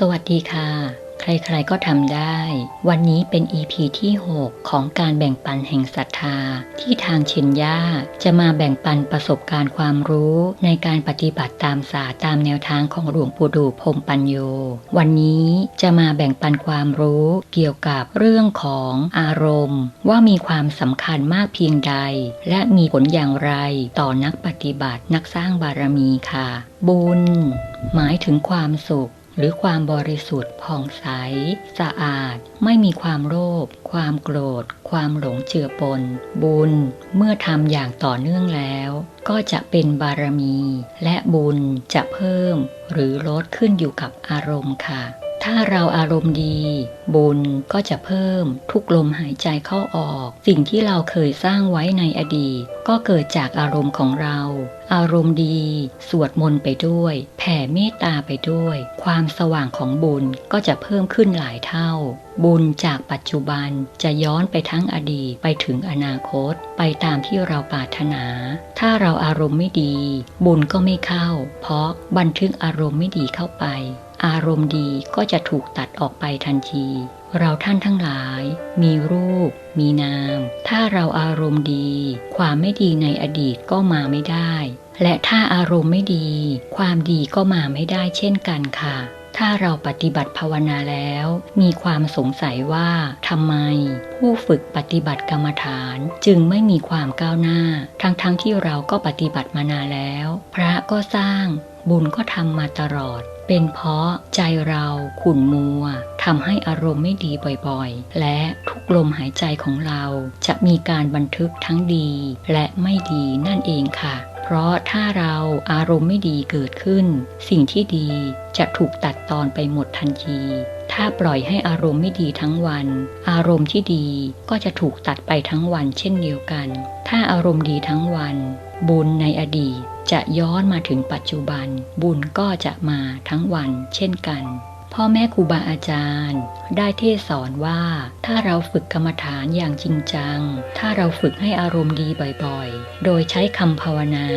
สวัสดีค่ะ ใครๆก็ทำได้ วันนี้เป็น EP ที่ 6 ของการแบ่งปันแห่งศรัทธา ที่ทางเชนย่าจะมาแบ่งปันประสบการณ์ความรู้ในการปฏิบัติตามศาสตร์ตามแนวทางของหลวงปู่ดูพมปัญโย วันนี้จะมาแบ่งปันความรู้เกี่ยวกับเรื่องของอารมณ์ ว่ามีความสำคัญมากเพียงใด และมีผลอย่างไรต่อนักปฏิบัตินักสร้างบารมีค่ะ บุญ หมายถึงความสุข หรือความบริสุทธิ์ผ่องใส สะอาด ไม่มีความโลภความโกรธ ความหลงเจือปน บุญ เมื่อทำอย่างต่อเนื่องแล้ว ก็จะเป็นบารมี และบุญจะเพิ่ม หรือลดขึ้นอยู่กับอารมณ์ค่ะ ถ้าเราอารมณ์ดี บุญก็จะเพิ่มทุกลมหายใจเข้าออก สิ่งที่เราเคยสร้างไว้ในอดีต ก็เกิดจากอารมณ์ของเรา อารมณ์ดี สวดมนต์ไปด้วย แผ่เมตตาไปด้วย ความสว่างของบุญก็จะเพิ่มขึ้นหลายเท่า บุญจากปัจจุบันจะย้อนไปทั้งอดีตไปถึงอนาคต ไปตามที่เราปรารถนา ถ้าเราอารมณ์ไม่ดี บุญก็ไม่เข้า เพราะบันทึกอารมณ์ไม่ดีเข้าไป อารมณ์ดีก็จะถูกตัดออกไปทันที เราท่านทั้งหลาย มีรูป มีนาม ถ้าเราอารมณ์ดี ความไม่ดีในอดีตก็มาไม่ได้ และถ้าอารมณ์ไม่ดี ความดีก็มาไม่ได้เช่นกันค่ะถ้าเราปฏิบัติภาวนาแล้ว มีความสงสัยว่าทำไม ผู้ฝึกปฏิบัติกรรมฐานจึงไม่มีความก้าวหน้า ทั้งๆทที่เราก็ปฏิบัติมานานแล้ว พระก็สร้าง บุญก็ทำมาตลอด เป็นเพราะใจเราขุ่นมัวทำให้อารมณ์ไม่ดีบ่อยๆ และทุกลมหายใจของเราจะมีการบันทึกทั้งดีและไม่ดีนั่นเองค่ะ เพราะถ้าเราอารมณ์ไม่ดีเกิดขึ้น สิ่งที่ดีจะถูกตัดตอนไปหมดทันที ถ้าปล่อยให้อารมณ์ไม่ดีทั้งวัน อารมณ์ที่ดีก็จะถูกตัดไปทั้งวันเช่นเดียวกัน ถ้าอารมณ์ดีทั้งวัน บุญในอดีตจะย้อนมาถึงปัจจุบัน บุญก็จะมาทั้งวันเช่นกัน พ่อแม่ครูบาอาจารย์ ได้เทศสอนว่า ถ้าเราฝึกกรรมฐานอย่างจริงจัง ถ้าเราฝึกให้อารมณ์ดีบ่อยๆ โดยใช้คำภาวนา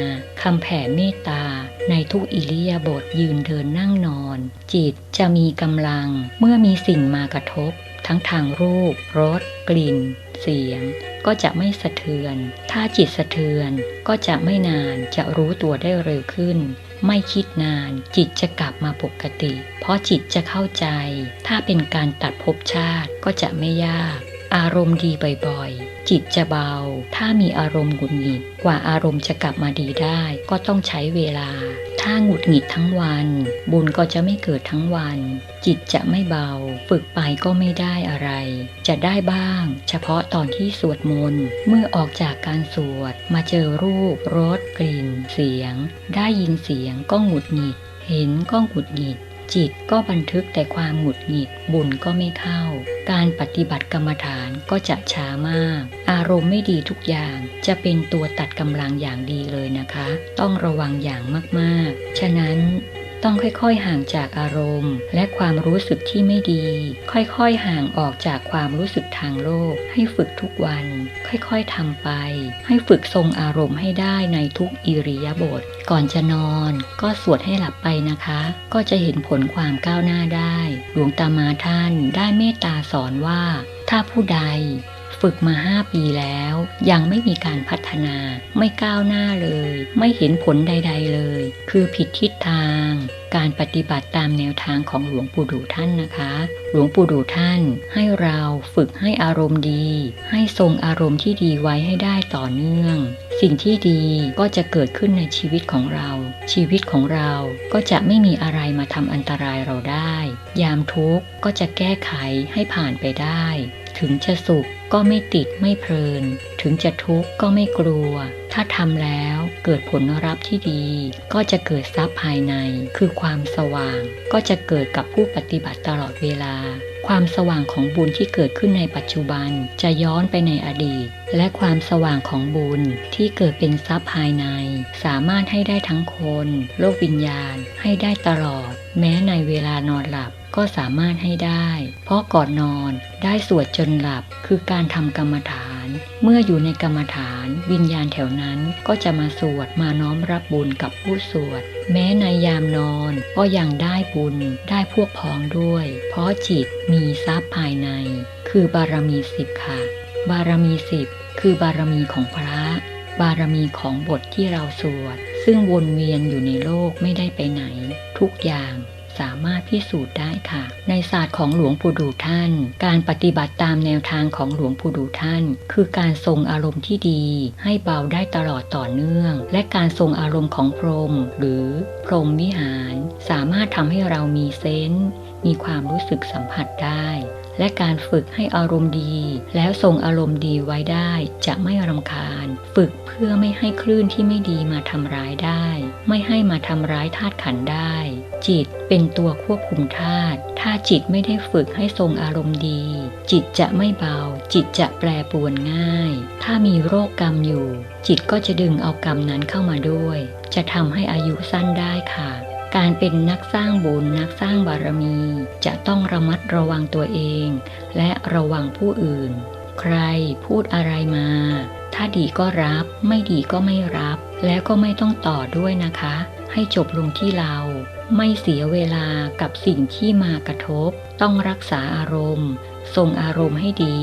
คำแผ่เมตตา ในทุกอิริยาบถยืนเดินนั่งนอน จิตจะมีกำลังเมื่อมีสิ่งมากระทบ ทั้งทางรูปรสกลิ่น เสียง ก็จะไม่สะเทือน ถ้าจิตสะเทือนก็จะไม่นานจะรู้ตัวได้เร็วขึ้น ไม่คิดนานจิตจะกลับมาปกติ เพราะจิตจะเข้าใจ ถ้าเป็นการตัดภพชาติก็จะไม่ยาก อารมณ์ดีบ่อยๆ จิตจะเบา ถ้ามีอารมณ์หงุดหงิดกว่าอารมณ์จะกลับมาดีได้ ก็ต้องใช้เวลา ถ้าหงุดหงิดทั้งวัน บุญก็จะไม่เกิดทั้งวัน จิตจะไม่เบา ฝึกไปก็ไม่ได้อะไร จะได้บ้าง เฉพาะตอนที่สวดมนต์เมื่อออกจากการสวด มาเจอรูปรสกลิ่น เสียง ได้ยินเสียงก็หงุดหงิด เห็นก็หงุดหงิด จิตก็บันทึกแต่ความหงุดหงิดบุญก็ไม่เข้า การปฏิบัติกรรมฐานก็จะช้ามาก อารมณ์ไม่ดีทุกอย่างจะเป็นตัวตัดกำลังอย่างดีเลยนะคะ ต้องระวังอย่างมากๆ ฉะนั้น ต้องค่อยๆห่างจากอารมณ์ และความรู้สึกที่ไม่ดี ค่อยๆห่างออกจากความรู้สึกทางโลก ให้ฝึกทุกวัน ค่อยๆทำไป ให้ฝึกทรงอารมณ์ให้ได้ในทุกอิริยาบถก่อนจะนอน ก็สวดให้หลับไปนะคะ ก็จะเห็นผลความก้าวหน้าได้ หลวงตามาท่านได้เมตตาสอนว่า ถ้าผู้ใด ฝึกมาห้าปีแล้ว ยังไม่มีการพัฒนา ไม่ก้าวหน้าเลย ไม่เห็นผลใด ๆเลย คือผิดทิศทาง การปฏิบัติตามแนวทางของหลวงปู่ดูท่านนะคะ หลวงปู่ดูท่านให้เราฝึกให้อารมณ์ดี ให้ทรงอารมณ์ที่ดีไว้ให้ได้ต่อเนื่อง สิ่งที่ดีก็จะเกิดขึ้นในชีวิตของเรา ชีวิตของเราก็จะไม่มีอะไรมาทำอันตรายเราได้ ยามทุกข์ก็จะแก้ไขให้ผ่านไปได้ ถึงจะสุขก็ไม่ติดไม่เพลิน ถึงจะทุกข์ก็ไม่กลัว ถ้าทำแล้วเกิดผลลัพธ์ที่ดี ก็จะเกิดทรัพย์ภายใน คือความสว่าง ก็จะเกิดกับผู้ปฏิบัติตลอดเวลา ความสว่างของบุญที่เกิดขึ้นในปัจจุบันจะย้อนไปในอดีต และความสว่างของบุญที่เกิดเป็นทรัพย์ภายใน สามารถให้ได้ทั้งคน โลกวิญญาณให้ได้ตลอด แม้ในเวลานอนหลับ ก็สามารถให้ได้ เพราะก่อนนอนได้สวดจนหลับคือการทำกรรมฐาน เมื่ออยู่ในกรรมฐานวิญญาณแถวนั้นก็จะมาสวดมาน้อมรับบุญกับผู้สวด แม้ในยามนอนก็ยังได้บุญได้พวกพ้องด้วย เพราะจิตมีทรัพย์ภายใน คือบารมีสิบค่ะ บารมีสิบคือบารมีของพระบารมีของบทที่เราสวด ซึ่งวนเวียนอยู่ในโลกไม่ได้ไปไหน ทุกอย่าง สามารถพิสูจน์ได้ค่ะ ในศาสตร์ของหลวงปู่ดูท่าน การปฏิบัติตามแนวทางของหลวงปู่ดูท่าน คือการทรงอารมณ์ที่ดี ให้เบาได้ตลอดต่อเนื่อง และการทรงอารมณ์ของพรหมหรือพรหมวิหาร สามารถทำให้เรามีเซนส์มีความรู้สึกสัมผัสได้ และการฝึกให้อารมณ์ดี แล้วทรงอารมณ์ดีไว้ได้จะไม่รำคาญ ฝึกเพื่อไม่ให้คลื่นที่ไม่ดีมาทำร้ายได้ ไม่ให้มาทำร้ายธาตุขันได้ จิตเป็นตัวควบคุมธาตุถ้าจิตไม่ได้ฝึกให้ทรงอารมณ์ดี จิตจะไม่เบา จิตจะแปรปรวนง่าย ถ้ามีโรคกรรมอยู่ จิตก็จะดึงเอากรรมนั้นเข้ามาด้วย จะทำให้อายุสั้นได้ค่ะ การเป็นนักสร้างบุญนักสร้างบารมี จะต้องระมัดระวังตัวเอง และระวังผู้อื่น ใครพูดอะไรมา ถ้าดีก็รับ ไม่ดีก็ไม่รับ แล้วก็ไม่ต้องต่อด้วยนะคะ ให้จบลงที่เรา ไม่เสียเวลากับสิ่งที่มากระทบ ต้องรักษาอารมณ์ทรงอารมณ์ให้ดี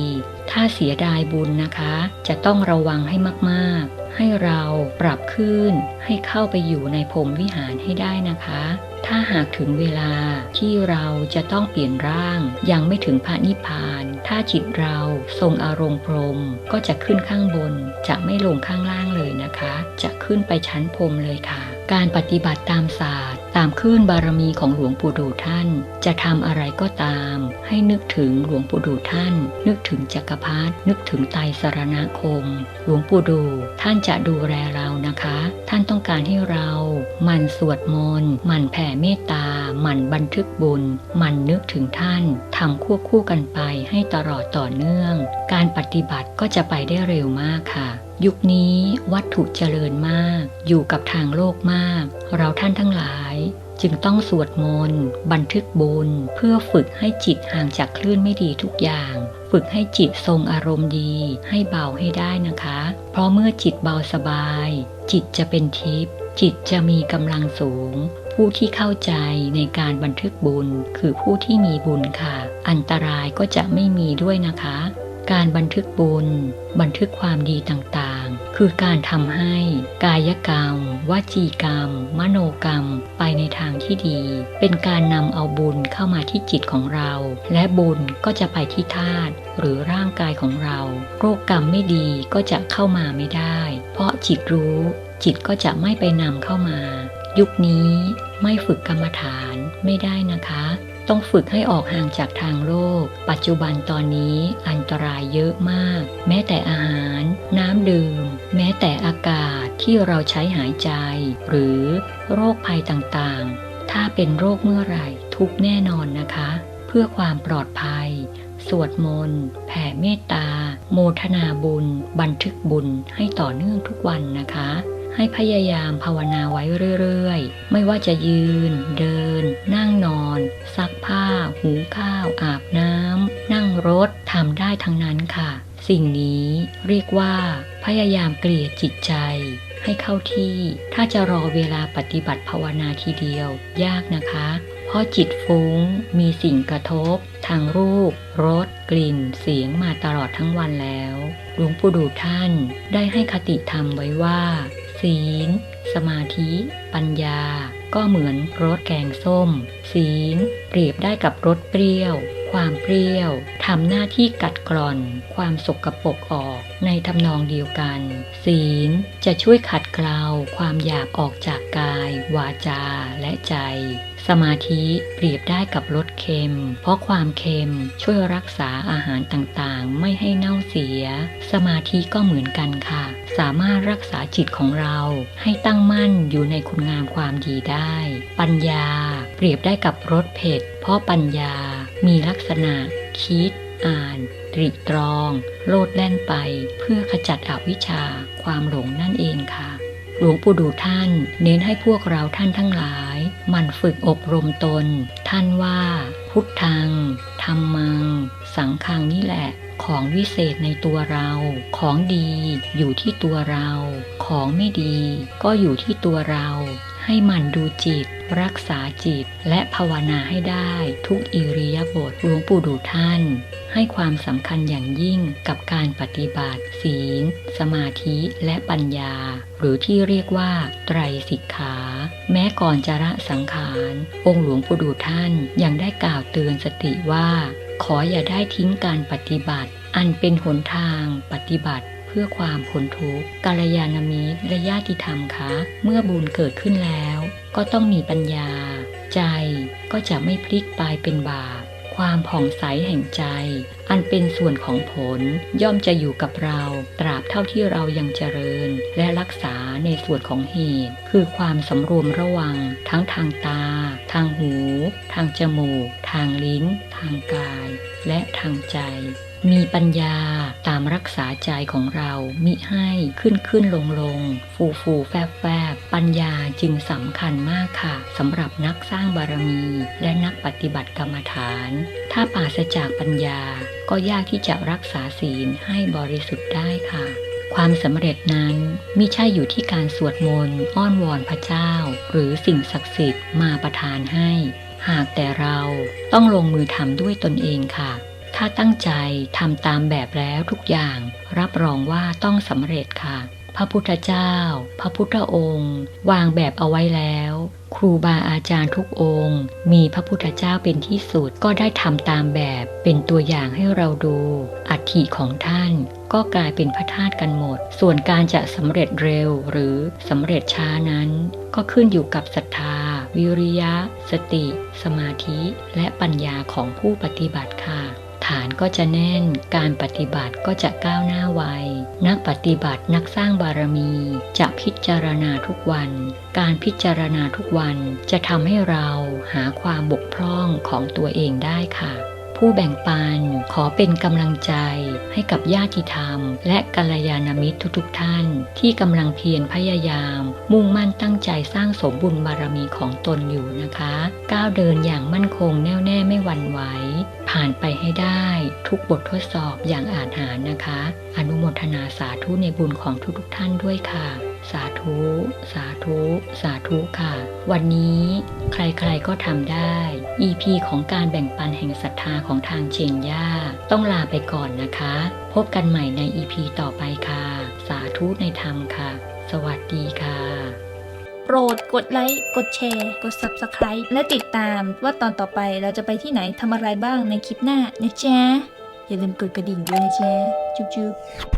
ถ้าเสียดายบุญนะคะ จะต้องระวังให้มากๆ ให้เราปรับขึ้น ให้เข้าไปอยู่ในพรมวิหารให้ได้นะคะ ถ้าหากถึงเวลาที่เราจะต้องเปลี่ยนร่าง ยังไม่ถึงพระนิพพาน ถ้าจิตเราทรงอารมณ์พรมก็จะขึ้นข้างบน จะไม่ลงข้างล่างเลยนะคะ จะขึ้นไปชั้นพรมเลยค่ะ การปฏิบัติตามศาสตร์ ตามคลื่นบารมีของหลวงปู่ดูท่าน จะทำอะไรก็ตาม ให้นึกถึงหลวงปู่ดูท่าน นึกถึงจักรพรรดินึกถึงไตรสรณคม หลวงปู่ดูท่านจะดูแลเรานะคะ ท่านต้องการให้เราหมั่นสวดมนต์หมั่นแผ่เมตตาหมั่นบันทึกบุญหมั่นนึกถึงท่านทำควบคู่กันไปให้ตลอดต่อเนื่อง การปฏิบัติก็จะไปได้เร็วมากค่ะ ยุคนี้วัตถุเจริญมาก อยู่กับทางโลกมาก เราท่านทั้งหลาย จึงต้องสวดมนต์ บันทึกบุญ เพื่อฝึกให้จิตห่างจากคลื่นไม่ดีทุกอย่าง ฝึกให้จิตทรงอารมณ์ดี ให้เบาให้ได้นะคะ เพราะเมื่อจิตเบาสบาย จิตจะเป็นทิพย์จิตจะมีกำลังสูง ผู้ที่เข้าใจในการบันทึกบุญ คือผู้ที่มีบุญค่ะ อันตรายก็จะไม่มีด้วยนะคะ การบันทึกบุญ บันทึกความดีต่าง คือการทำให้กายกรรม วจีกรรม มโนกรรม ไปในทางที่ดี เป็นการนำเอาบุญเข้ามาที่จิตของเรา และบุญก็จะไปที่ธาตุหรือร่างกายของเรา โรคกรรมไม่ดีก็จะเข้ามาไม่ได้ เพราะจิตรู้ จิตก็จะไม่ไปนำเข้ามา ยุคนี้ไม่ฝึกกรรมฐานไม่ได้นะคะ ต้องฝึกให้ออกห่างจากทางโลก ปัจจุบันตอนนี้อันตรายเยอะมาก แม้แต่อาหาร น้ำดื่ม แม้แต่อากาศที่เราใช้หายใจ หรือโรคภัยต่างๆ ถ้าเป็นโรคเมื่อไหร่ ทุกแน่นอนนะคะ เพื่อความปลอดภัย สวดมนต์ แผ่เมตตา โมทนาบุญ บันทึกบุญให้ต่อเนื่องทุกวันนะคะ ให้พยายามภาวนาไว้เรื่อยๆ ไม่ว่าจะยืน เดิน นั่งนอน ซักผ้า หุงข้าว อาบน้ำ นั่งรถทำได้ทั้งนั้นค่ะ สิ่งนี้เรียกว่า พยายามเกลี่ยจิตใจ ให้เข้าที่ ถ้าจะรอเวลาปฏิบัติภาวนาทีเดียว ยากนะคะเพราะจิตฟุ้งมีสิ่งกระทบ ทางรูปรสกลิ่น เสียงมาตลอดทั้งวันแล้ว หลวงปู่ดูท่านได้ให้คติธรรมไว้ว่า ศีล สมาธิ ปัญญา ก็เหมือนรสแกงส้ม ศีล เปรียบได้กับรสเปรี้ยว ความเปรี้ยวทำหน้าที่กัดกร่อน ความสกปรกออกในทำนองเดียวกัน ศีลจะช่วยขัดเกลาความอยากออกจากกาย วาจาและใจ สมาธิเปรียบได้กับรสเค็ม เพราะความเค็มช่วยรักษาอาหารต่างๆ ไม่ให้เน่าเสีย สมาธิก็เหมือนกันค่ะ สามารถรักษาจิตของเรา ให้ตั้งมั่นอยู่ในคุณงามความดีได้ ปัญญา เปรียบได้กับรสเผ็ด เพราะปัญญามีลักษณะ คิด อ่าน ตรีตรอง โลดแล่นไป เพื่อขจัดอวิชชา ความหลงนั่นเองค่ะ หลวงปู่ดูท่าน เน้นให้พวกเราท่านทั้งหลาย มันฝึกอบรมตน ท่านว่า พุทธังธรรมัง สังฆังนี่แหละ ของวิเศษในตัวเรา ของดีอยู่ที่ตัวเรา ของไม่ดีก็อยู่ที่ตัวเรา ให้หมันดูจิต รักษาจิต และภาวนาให้ได้ทุกอิริยาบถหลวงปู่ดูท่าน ให้ความสำคัญอย่างยิ่งกับการปฏิบัติ ศีล สมาธิและปัญญา หรือที่เรียกว่า ไตรสิกขา แม้ก่อนจะละสังขาร องค์หลวงปู่ดูท่านยังได้กล่าวเตือนสติว่า ขออย่าได้ทิ้งการปฏิบัติ อันเป็นหนทางปฏิบัติ พื่อความพ้นทุกข์กาลยานามิตรและญาติธรรมคะ เมื่อบุญเกิดขึ้นแล้ว ก็ต้องมีปัญญา ใจก็จะไม่พลิกไปเป็นบาป ความผ่องใสแห่งใจ อันเป็นส่วนของผลย่อมจะอยู่กับเราตราบเท่าที่เรายังเจริญ และรักษาในส่วนของเหตุ คือความสำรวมระวัง ทั้งทางตา ทางหู ทางจมูก ทางลิ้น ทางกาย และทางใจ มีปัญญาตามรักษาใจของเรา มิให้ขึ้นขึ้นลงลง ฟูฟูแฟบแฟบปัญญาจึงสำคัญมากค่ะสำหรับนักสร้างบารมี และนักปฏิบัติกรรมฐาน ถ้าปราศจากปัญญา ก็ยากที่จะรักษาศีลให้บริสุทธิ์ได้ค่ะความสำเร็จนั้นมิใช่อยู่ที่การสวดมนต์อ้อนวอนพระเจ้า หรือสิ่งศักดิ์สิทธิ์มาประทานให้ หากแต่เราต้องลงมือทำด้วยตนเองค่ะ ถ้าตั้งใจทำตามแบบแล้วทุกอย่าง รับรองว่าต้องสำเร็จค่ะ พระพุทธเจ้า พระพุทธองค์ วางแบบเอาไว้แล้ว ครูบาอาจารย์ทุกองค์ มีพระพุทธเจ้าเป็นที่สุดก็ได้ทำตามแบบเป็นตัวอย่างให้เราดู อัฐิของท่าน ก็กลายเป็นพระธาตุกันหมด ส่วนการจะสำเร็จเร็วหรือสำเร็จช้านั้น ก็ขึ้นอยู่กับศรัทธา วิริยะ สติ สมาธิ และปัญญาของผู้ปฏิบัติค่ะ ฐานก็จะแน่น การปฏิบัติก็จะก้าวหน้าไว นักปฏิบัตินักสร้างบารมีจะพิจารณาทุกวัน การพิจารณาทุกวันจะทำให้เราหาความบกพร่องของตัวเองได้ค่ะ ผู้แบ่งปันขอเป็นกำลังใจให้กับญาติธรรม และกัลยาณมิตรทุกๆท่าน ที่กำลังเพียรพยายาม มุ่งมั่นตั้งใจสร้างสมบุญบารมีของตนอยู่นะคะ ก้าวเดินอย่างมั่นคงแน่วแน่ไม่หวั่นไหวผ่านไปให้ได้ทุกบททดสอบอย่างอาจหารนะคะ อนุโมทนาสาธุในบุญของทุกๆท่านด้วยค่ะ สาธุ สาธุ สาธุค่ะ วันนี้ใครๆก็ทำได้ EP ของการแบ่งปันแห่งศรัทธาของทางเชนย่า ต้องลาไปก่อนนะคะ พบกันใหม่ใน EP ต่อไปค่ะ สาธุในธรรมค่ะ สวัสดีค่ะ โปรดกดไลค์ กดแชร์ กด Subscribe และติดตามว่าตอนต่อไปเราจะไปที่ไหนทำอะไรบ้างในคลิปหน้านะจ๊ะอย่าลืมกดกระดิ่งด้วยนะจ๊ะจุ๊บๆ